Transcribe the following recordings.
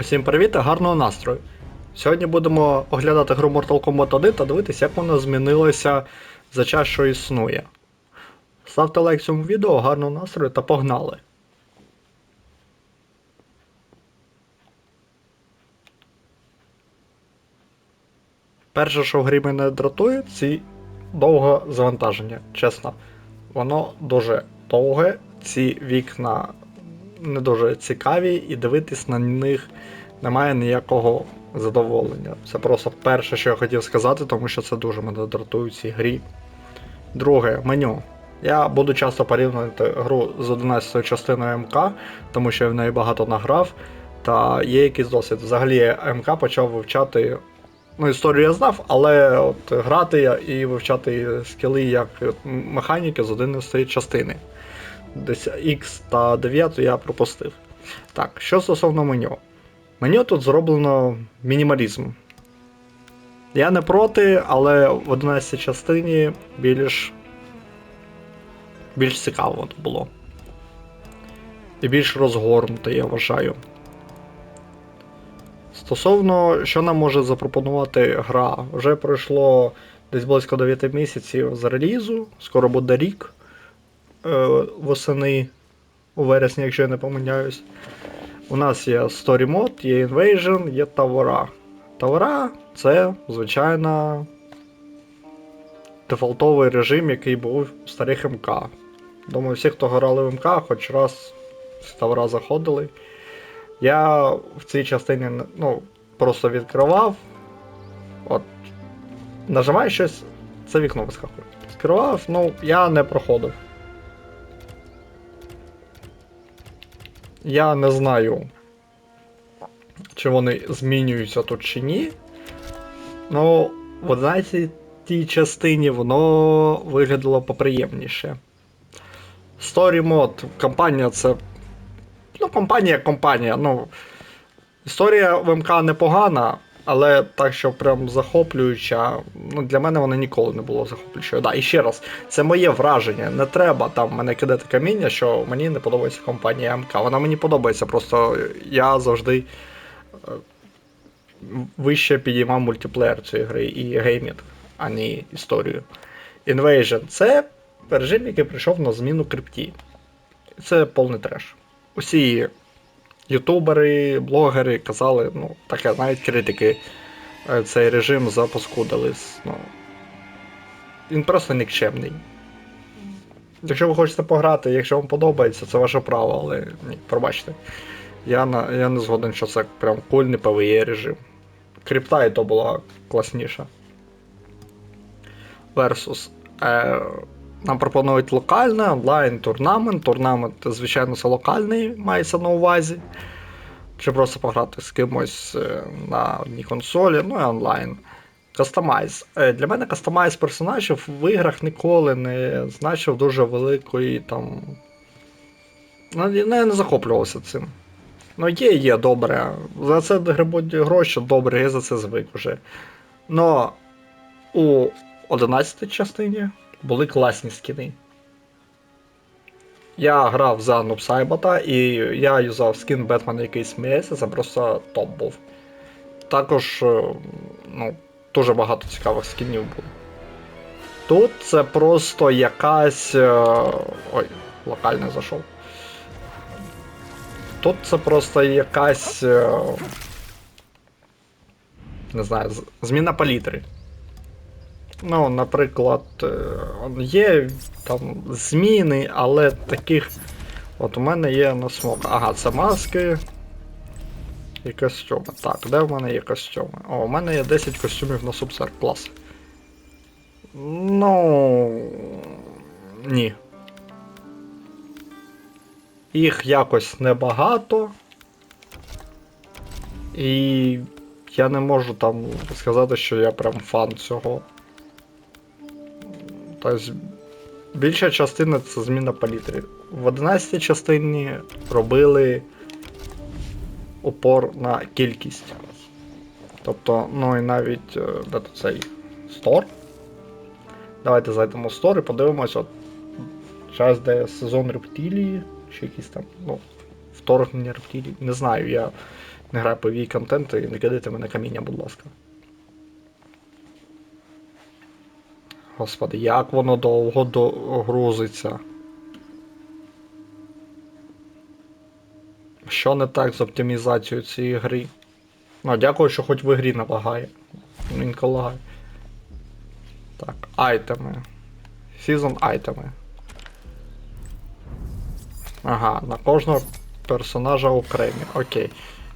Усім привіт та гарного настрою. Сьогодні будемо оглядати гру Mortal Kombat 1 та дивитися, як вона змінилася за час, що існує. Ставте лайк цьому відео, гарного настрою та погнали! Перше, що в грі мене дратує, це довге завантаження. Чесно, воно дуже довге, ці вікна не дуже цікаві, і дивитись на них немає ніякого задоволення. Це просто перше, що я хотів сказати, тому що це дуже мене дратує в цій грі. Друге, меню. Я буду часто порівнювати гру з 11 частиною МК, тому що я в неї багато награв. Та є якийсь досвід. Взагалі МК почав вивчати. Ну, історію я знав, але от грати і вивчати скіли як механіки з 11 частини. Десь X та 9 я пропустив. Так, що стосовно меню. Меню тут зроблено мінімалізм. Я не проти, але в 11 частині більш. більш цікаво було. І більш розгорнуто, я вважаю. Стосовно, що нам може запропонувати гра, вже пройшло десь близько 9 місяців з релізу, скоро буде рік восени у вересні, якщо я не помиляюсь. У нас є Story Mode, є Invasion, є Тавора. Тавора це, звичайно, дефолтовий режим, який був в старих МК. Думаю, всі, хто грали в МК, хоч раз з Тавора заходили. Я в цій частині ну, просто відкривав. От. Нажимаю щось, це вікно вискакує. Відкривав, ну, я не проходив. Я не знаю, чи вони змінюються тут чи ні. Ну, в 11 частині воно виглядало поприємніше. Story Mode, компанія це. Ну, компанія компанія. Ну, історія МК непогана, але так, що прям захоплююча. Ну, для мене вона ніколи не було захоплюючою. Да, і ще раз, це моє враження. Не треба там мене кидати каміння, що мені не подобається компанія МК. Вона мені подобається, просто я завжди е, вище підіймав мультиплеєр цієї гри і геймінг, а не історію. Invasion це режим, який прийшов на зміну крипті. Це повний треш. Усі ютубери, блогери казали, ну, таке, навіть критики е, цей режим запаскудились. Ну, він просто нікчемний. Якщо ви хочете пограти, якщо вам подобається, це ваше право, але ні, пробачте. Я, на, я не згоден, що це прям кульний PvE режим. Крипта і то була класніша. Versus. Е, нам пропонують локальне, онлайн турнамент. Звичайно, це локальний, мається на увазі. Чи просто пограти з кимось е, на одній консолі, ну і онлайн. Кастомайз. Е, Для мене кастомайз персонажів в іграх ніколи не значив дуже великої там. Ну, я не захоплювався цим. Ну, є, є, добре. За це грибуть гроші, добре, я за це звик вже. Но у 11 частині були класні скіни. Я грав за Нубсайбота і я юзав скін Бетмена якийсь сміється, це просто топ був. Також е, ну, дуже багато цікавих скінів було. Тут це просто якась. е, Ой, локально зайшов. Тут це просто якась. е, Не знаю, зміна палітри. Ну, наприклад, е, є там зміни, але таких. От у мене є на смок. Ага, це маски і костюми. Так, де в мене є костюми? О, у мене є 10 костюмів на субсер клас. Ну. Ні. Їх якось небагато. І я не можу там сказати, що я прям фан цього. Тобто більша частина це зміна палітри. В 11 частині робили упор на кількість. Тобто, ну і навіть е, де цей стор. Давайте зайдемо в стор і подивимось, от зараз де сезон рептилії, чи якийсь там, ну, вторгнення рептилій. Не знаю, я не граю по вій контент і не кидайте мене каміння, будь ласка. Господи, як воно довго догрузиться. Що не так з оптимізацією цієї гри? Ну, дякую, що хоч в ігрі не лагає. Інколи. Так, айтеми. Season айтеми. Ага, на кожного персонажа окремі. Окей.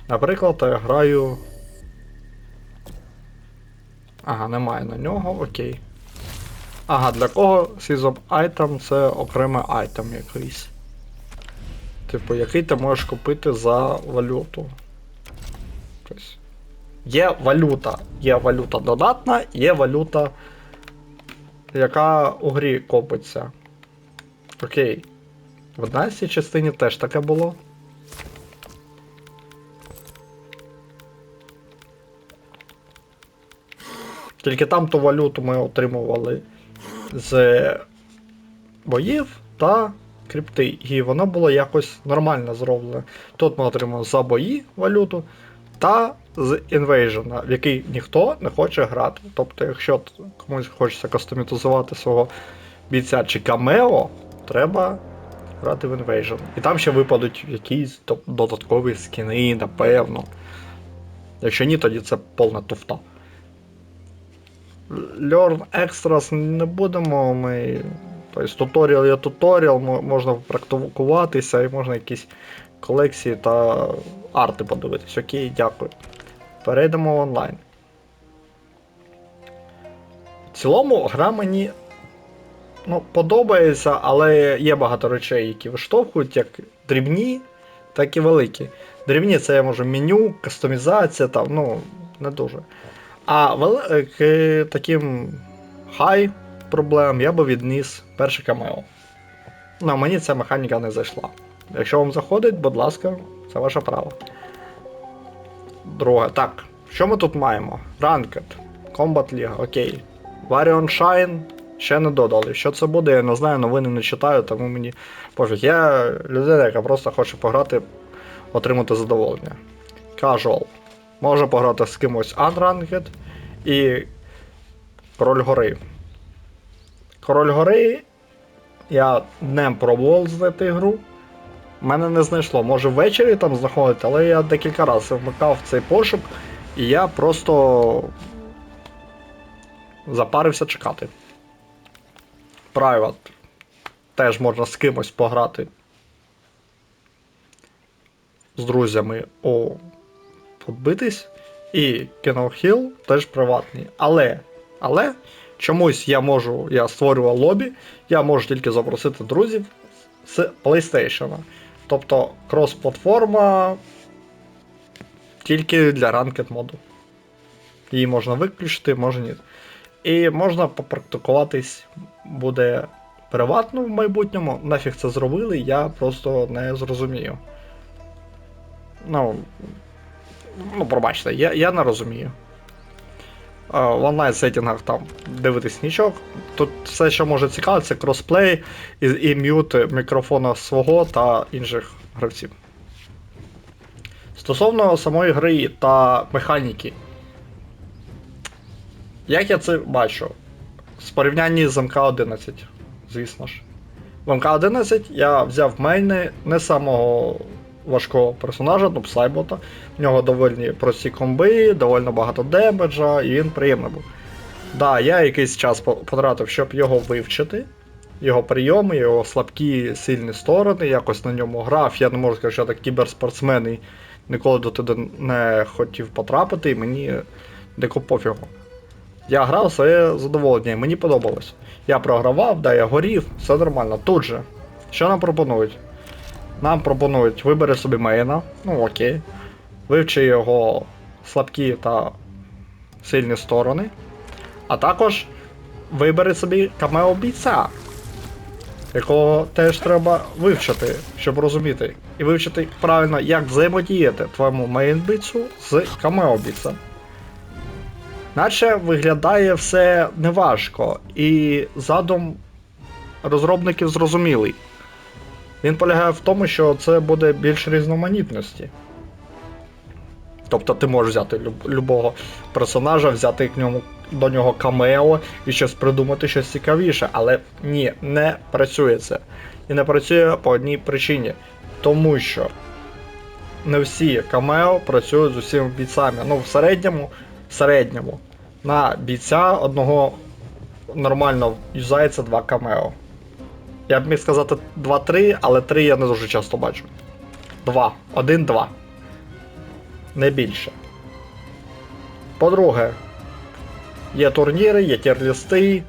Наприклад, я граю. Ага, немає на нього, окей. Ага, для кого Season Item це окремий айтем якийсь. Типу, який ти можеш купити за валюту. Тобто, є валюта. Є валюта додатна, є валюта, яка у грі копиться. Окей. В 11 частині теж таке було. Тільки там ту валюту ми отримували з боїв та крипти. І воно було якось нормально зроблено. Тут ми отримали за бої валюту та з Invasion, в який ніхто не хоче грати. Тобто, якщо комусь хочеться кастомізувати свого бійця чи камео, треба грати в Invasion. І там ще випадуть якісь додаткові скіни, напевно. Якщо ні, тоді це повна туфта. Learn Extras не будемо. Ми. Тобто туторіал є туторіал, можна практикуватися і можна якісь колекції та арти подивитись. Окей, дякую. Перейдемо в онлайн. В цілому гра мені ну, подобається, але є багато речей, які виштовхують, як дрібні, так і великі. Дрібні це я можу меню, кастомізація, там, ну, не дуже. А вели- к таким хай проблем я би відніс перше камео. Ну, мені ця механіка не зайшла. Якщо вам заходить, будь ласка, це ваше право. Друге. Так, що ми тут маємо? Ranked, Combat League, окей. Varion Shine ще не додали. Що це буде, я не знаю, новини не читаю, тому мені пофіг. Я людина, яка просто хоче пограти, отримати задоволення. Casual. Може пограти з кимось Unranked і Король Гори. Король Гори. Я днем пробував знайти гру. Мене не знайшло. Може ввечері там знаходити, але я декілька разів вмикав цей пошук, і я просто запарився чекати. Private. Теж можна з кимось пограти. З друзями о подбитись. І Kennel Hill теж приватний. Але, але чомусь я можу, я створював лобі, я можу тільки запросити друзів з PlayStation. Тобто крос-платформа тільки для Ranked моду. Її можна виключити, може ні. І можна попрактикуватись буде приватно в майбутньому. Нафіг це зробили, я просто не зрозумію. Ну, ну пробачте, я, я не розумію. В онлайн сеттингах там дивитись нічого. Тут все, що може цікавити, це кросплей і, і м'ют мікрофона свого та інших гравців. Стосовно самої гри та механіки. Як я це бачу? В порівнянні з МК-11, звісно ж. В МК-11 я взяв мейни не самого важкого персонажа, ну Псайбота. В нього доволі прості комби, доволі багато демеджа, і він приємний був. Да, я якийсь час потратив, щоб його вивчити, його прийоми, його слабкі сильні сторони, якось на ньому грав. Я не можу сказати, що я так кіберспортсмен і ніколи до туди не хотів потрапити, і мені дико пофігу. Я грав своє задоволення, і мені подобалось. Я програвав, да, я горів, все нормально. Тут же. Що нам пропонують? Нам пропонують вибери собі мейна, ну окей. Вивчи його слабкі та сильні сторони. А також вибери собі камео бійця, якого теж треба вивчити, щоб розуміти. І вивчити правильно, як взаємодіяти твоєму мейн-бійцю з камео бійцем. Наче виглядає все неважко, і задум розробників зрозумілий. Він полягає в тому, що це буде більш різноманітності. Тобто ти можеш взяти люб- любого персонажа, взяти к ньому, до нього камео і щось придумати щось цікавіше. Але ні, не працює це. І не працює по одній причині. Тому що не всі камео працюють з усіма бійцями. Ну, в середньому, в середньому на бійця одного нормально юзається два камео. Я б міг сказати 2-3, але 3 я не дуже часто бачу. 2. 1-2. Не більше. По-друге, є турніри, є тірлісти,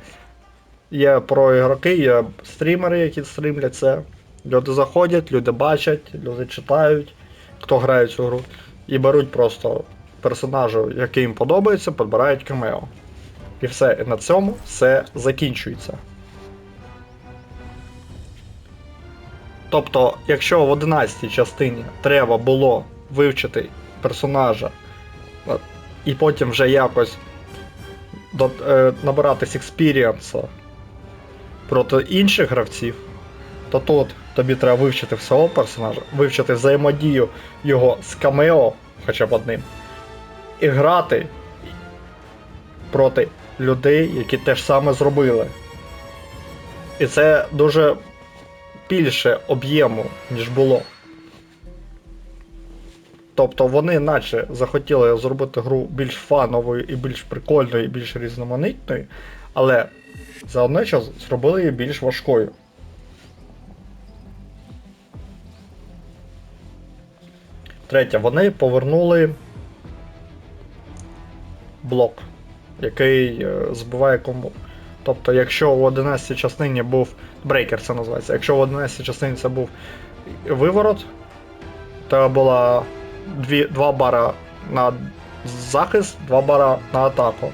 є проігроки, є стрімери, які стрімлять це. Люди заходять, люди бачать, люди читають, хто грає цю гру, і беруть просто персонажа, який їм подобається, підбирають камео. І все, і на цьому все закінчується. Тобто, якщо в 11 частині треба було вивчити персонажа і потім вже якось е, набиратись експіріанса проти інших гравців, то тут тобі треба вивчити всього персонажа, вивчити взаємодію його з камео, хоча б одним, і грати проти людей, які те ж саме зробили. І це дуже більше об'єму, ніж було. Тобто вони наче захотіли зробити гру більш фановою і більш прикольною, і більш різноманітною, але за одне час зробили її більш важкою. Третє, вони повернули блок, який е, збиває комбо. Тобто, якщо в 11 частині був. Брейкер це називається. Якщо в 11 частині це був виворот, то було дві, два бара на захист, два бара на атаку.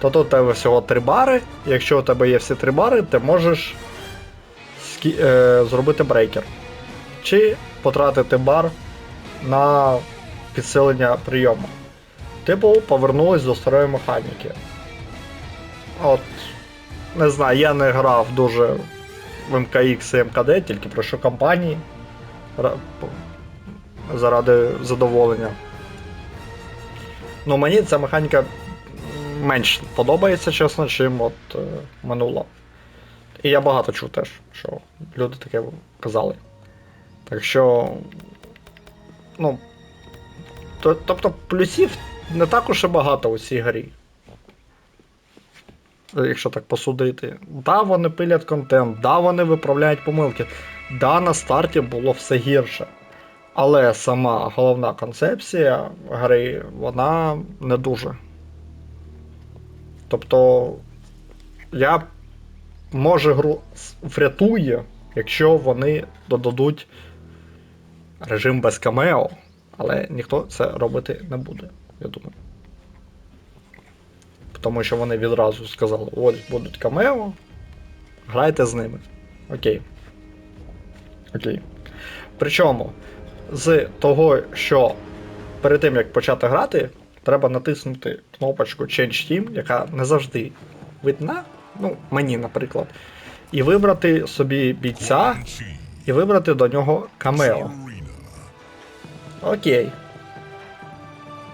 То тут у тебе всього три бари. Якщо у тебе є всі три бари, ти можеш скі, е, зробити брейкер. Чи потратити бар на підсилення прийому. Типу, повернулись до старої механіки. От, не знаю, я не грав дуже в МКX і МКД, тільки пройшов кампанії ра- по- заради задоволення. Ну, мені ця механіка менш подобається, чесно, чим от е, минула. І я багато чув теж, що люди таке казали. Так що. Ну. То, тобто плюсів не так уж і багато у цій грі. Якщо так посудити. Да, вони пилять контент, да, вони виправляють помилки. Да, на старті було все гірше. Але сама головна концепція гри, вона не дуже. Тобто, я може гру врятує, якщо вони додадуть режим без камео, але ніхто це робити не буде, я думаю. Тому що вони відразу сказали, ось будуть камео, грайте з ними. Окей. Окей. Причому, з того, що перед тим як почати грати, треба натиснути кнопочку Change Team, яка не завжди видна, ну, мені, наприклад, і вибрати собі бійця, і вибрати до нього камео. Окей.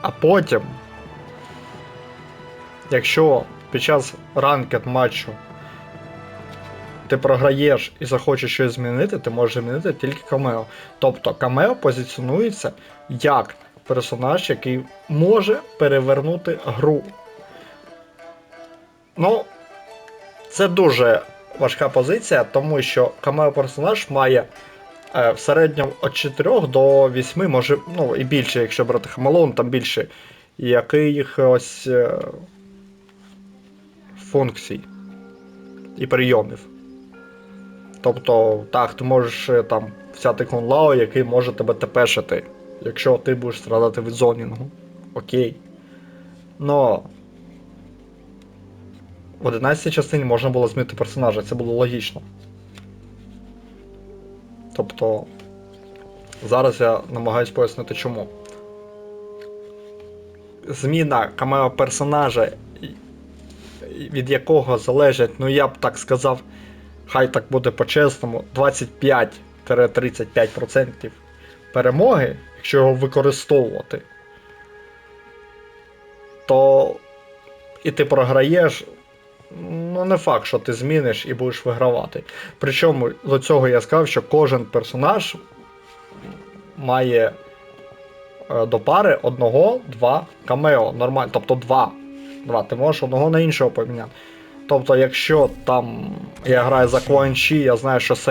А потім, якщо під час ранкет матчу ти програєш і захочеш щось змінити, ти можеш змінити тільки камео. Тобто камео позиціонується як персонаж, який може перевернути гру. Ну, це дуже важка позиція, тому що камео персонаж має е, в середньому від 4 до 8, може, ну і більше, якщо брати Хамелон, там більше якихось е, функцій і прийомів. Тобто, так, ти можеш е, там взяти Кунлао, який може тебе тепешити, якщо ти будеш страдати від зонінгу. Окей. Но в 11 частині можна було змінити персонажа, це було логічно. Тобто. Зараз я намагаюсь пояснити чому. Зміна камео персонажа, від якого залежить, ну я б так сказав, хай так буде по-чесному, 20-35% перемоги, якщо його використовувати, то і ти програєш, ну не факт, що ти зміниш і будеш вигравати. Причому до цього я сказав, що кожен персонаж має е, до пари одного-два камео. Нормально, тобто два. Два. Ти можеш одного на іншого поміняти. Тобто, якщо там я граю за Куанчі, я знаю, що з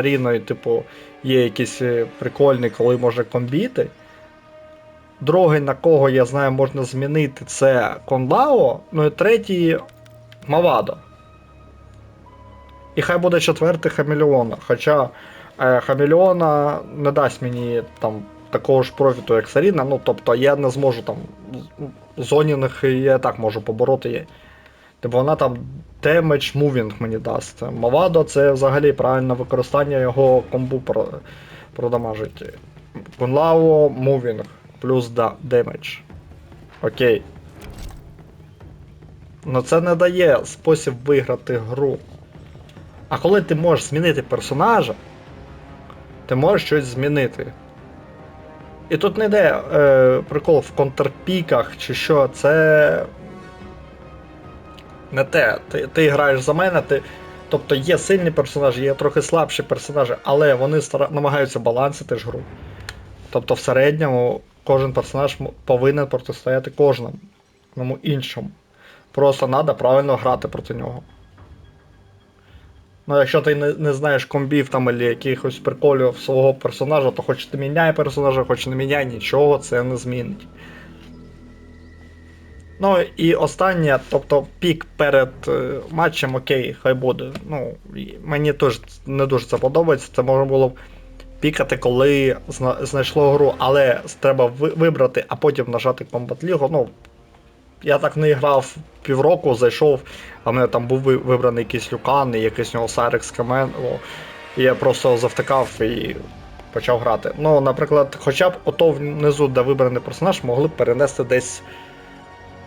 типу, є якісь е, прикольні, коли може комбіти. Другий, на кого я знаю, можна змінити, це Конлао. Ну і третій Мавадо. І хай буде четвертий Хамелеона. Хоча е, Хамелеона не дасть мені там такого ж профіту, як Саріна. Ну, тобто я не зможу там. Зонінг я так можу побороти. її. Типу вона там демедж мувінг мені дасть. Мавадо це взагалі правильне використання його комбу про, продамажить. Кунлао мувінг плюс демедж. Окей. Ну це не дає спосіб виграти гру. А коли ти можеш змінити персонажа, ти можеш щось змінити. І тут не йде е, прикол в контрпіках чи що, це не те. Ти, ти граєш за мене, ти. Тобто є сильні персонажі, є трохи слабші персонажі, але вони стара... намагаються балансити ж гру. Тобто в середньому кожен персонаж повинен протистояти кожному іншому. Просто треба правильно грати проти нього. Ну, якщо ти не, не знаєш комбів там або якихось приколів свого персонажа, то хоч ти міняй персонажа, хоч не міняй, нічого це не змінить. Ну і останнє, тобто пік перед е, матчем, окей, хай буде. Ну, мені теж не дуже це подобається. Це можна було б пікати, коли зна- знайшло гру, але треба ви- вибрати, а потім нажати Combat League. Ну, я так не грав півроку, зайшов, а в мене там був вибраний якийсь люкан, і якийсь нього Сайрекс Камен. О, і я просто завтикав і почав грати. Ну, наприклад, хоча б ото внизу, де вибраний персонаж, могли б перенести десь.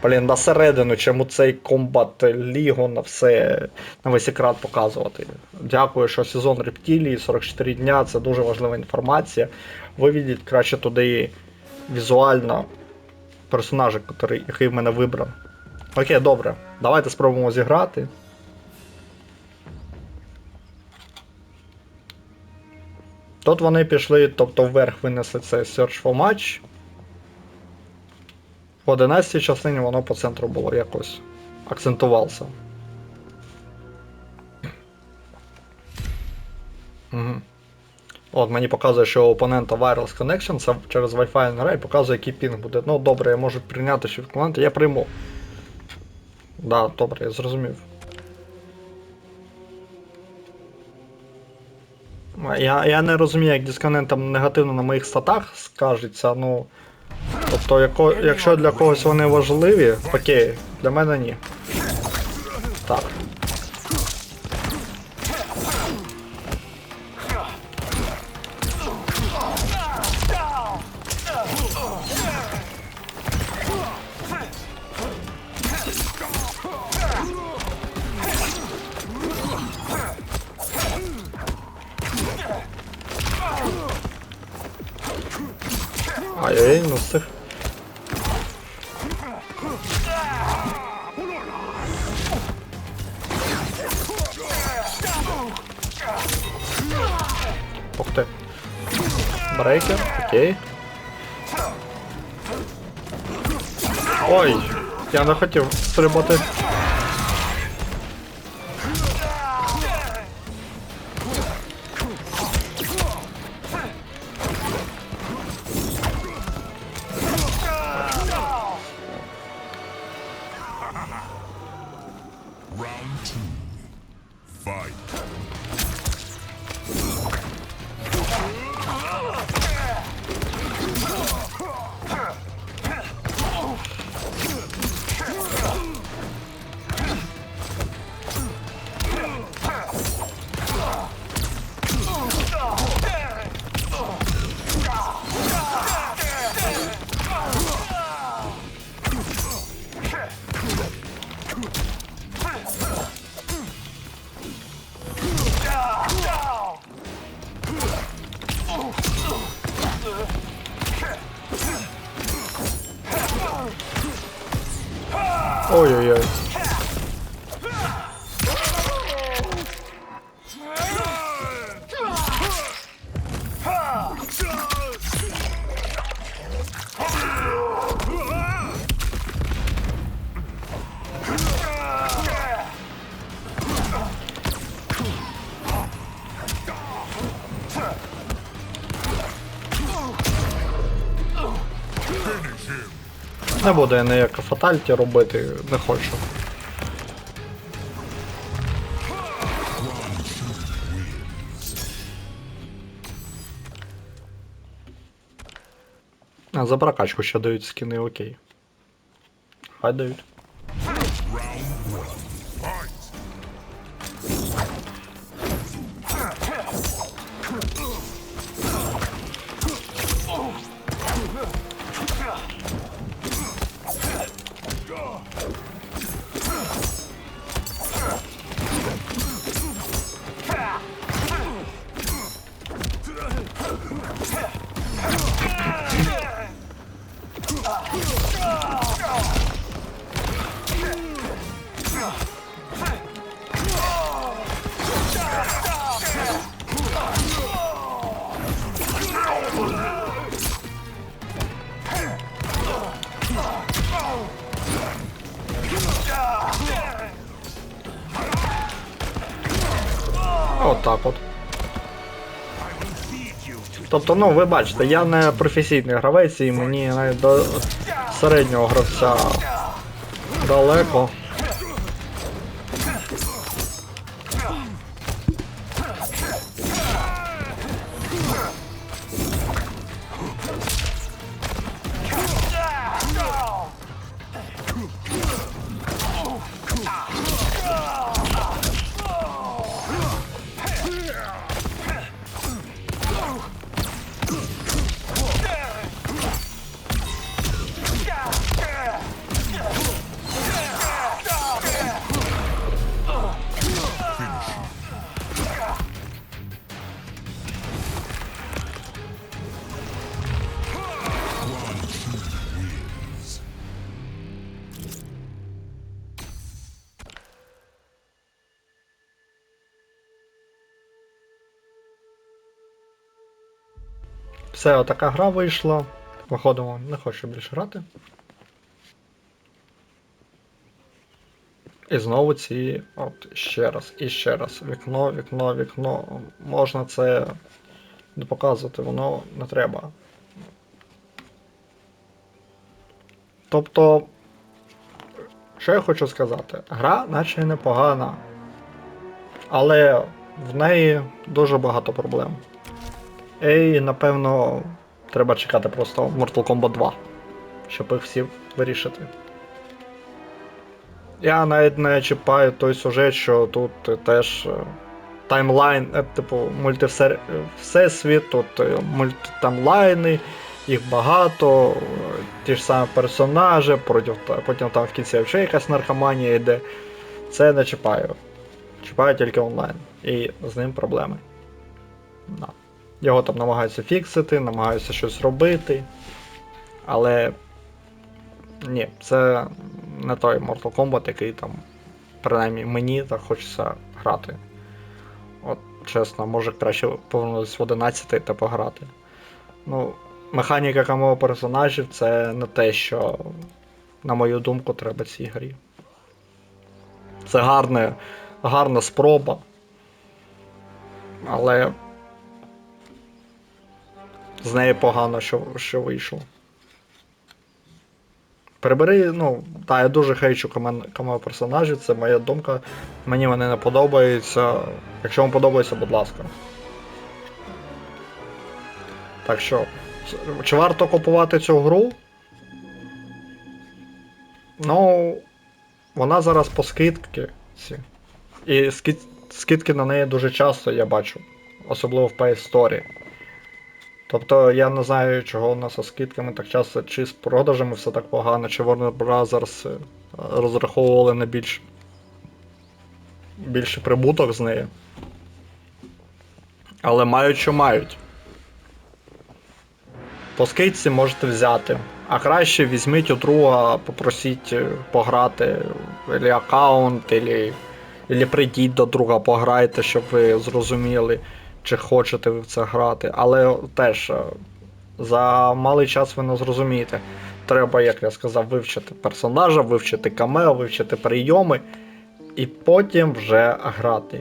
Блін, на середину, чому цей комбат Лігу на все на весь екран показувати. Дякую, що сезон рептилії, 44 дня, це дуже важлива інформація. Виведіть краще туди візуально персонажа, який, який в мене вибрав. Окей, добре. Давайте спробуємо зіграти. Тут вони пішли, тобто вверх винесли цей Search for Match. В 11 частині воно по центру було якось акцентувався. Угу. От мені показує, що у опонента Wireless Connection, це через Wi-Fi не грає, показує, який пінг буде. Ну добре, я можу прийняти що відклонити, я прийму. Да, добре, я зрозумів. Я, я не розумію, як дисконент там негативно на моїх статах скажеться, ну. Тобто, яко, якщо для когось вони важливі, окей, для мене ні. Так. Я не хотів стрибати. Не буду я ніяке фатальті робити, не хочу. А, за прокачку ще дають скини, окей. Хай дають. Тобто, ну, ви бачите, я не професійний гравець і мені навіть до середнього гравця далеко. Все, отака гра вийшла. Виходимо, не хочу більше грати. І знову ці. От, ще раз, і ще раз. Вікно, вікно, вікно. Можна це не показувати, воно не треба. Тобто, що я хочу сказати? Гра наче непогана. Але в неї дуже багато проблем. І, напевно, треба чекати просто Mortal Kombat 2, щоб їх всі вирішити. Я навіть не чіпаю той сюжет, що тут теж е, таймлайн, е, типу, мультивсер... е, всесвіт, тут мультитаймлайни, їх багато, ті ж самі персонажі, потім, потім там в кінці взагалі якась наркоманія йде. Це не чіпаю. Чіпаю тільки онлайн. І з ним проблеми. Да. Його там намагаються фіксити, намагаються щось робити. Але. Ні, це не той Mortal Kombat, який там, принаймні мені так хочеться грати. От, чесно, може краще повернутися в 11 та пограти. Ну, механіка камео персонажів це не те, що, на мою думку, треба цій грі. Це гарне, гарна спроба. Але з неї погано, що, що вийшло. Прибери, ну, та, я дуже хейчу камео персонажів, це моя думка. Мені вони не подобаються. Якщо вам подобається, будь ласка. Так що, чи варто купувати цю гру? Ну, вона зараз по скидці. І скид- скидки на неї дуже часто я бачу. Особливо в PS Store. Тобто я не знаю, чого у нас зі скидками так часто, чи з продажами все так погано, чи Warner Bros. е, розраховували на більш більший прибуток з неї. Але мають, що мають. По скидці можете взяти. А краще візьміть у друга, попросіть е, пограти или аккаунт, или прийдіть до друга, пограйте, щоб ви зрозуміли, чи хочете ви в це грати. Але теж е, за малий час ви не зрозумієте. Треба, як я сказав, вивчити персонажа, вивчити камео, вивчити прийоми, і потім вже грати.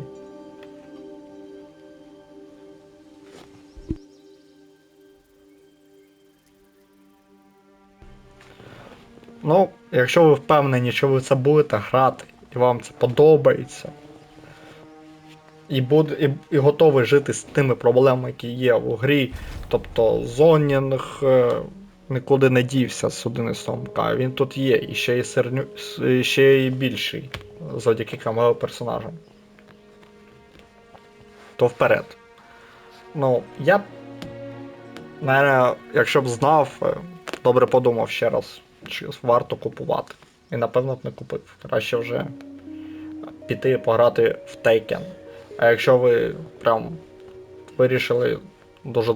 Ну, якщо ви впевнені, що ви це будете грати, і вам це подобається, і, буде, і, і готові жити з тими проблемами, які є у грі, тобто зонінг е, нікуди не дівся з 11 К, він тут є, і ще й серню, ще й більший, завдяки камео персонажам. То вперед. Ну, я б, наверное, якщо б знав, е, добре подумав ще раз, чи варто купувати. І напевно б не купив. Краще вже піти пограти в Taken. А якщо ви прям вирішили дуже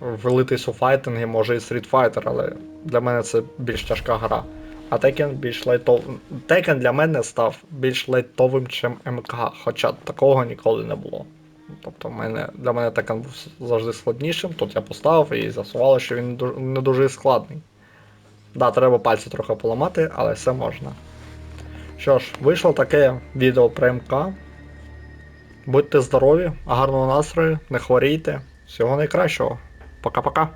влитись у файтинги, може і Street Fighter, але для мене це більш тяжка гра. А Tekken більш лайтовим. Tekken для мене став більш лайтовим, ніж МК, хоча такого ніколи не було. Тобто мене, для мене Tekken був завжди складнішим, тут я поставив і з'ясувало, що він не дуже складний. Да, треба пальці трохи поламати, але все можна. Що ж, вийшло таке відео про МК. Будьте здорові, гарного настрою, не хворійте. Всього найкращого. Пока-пока.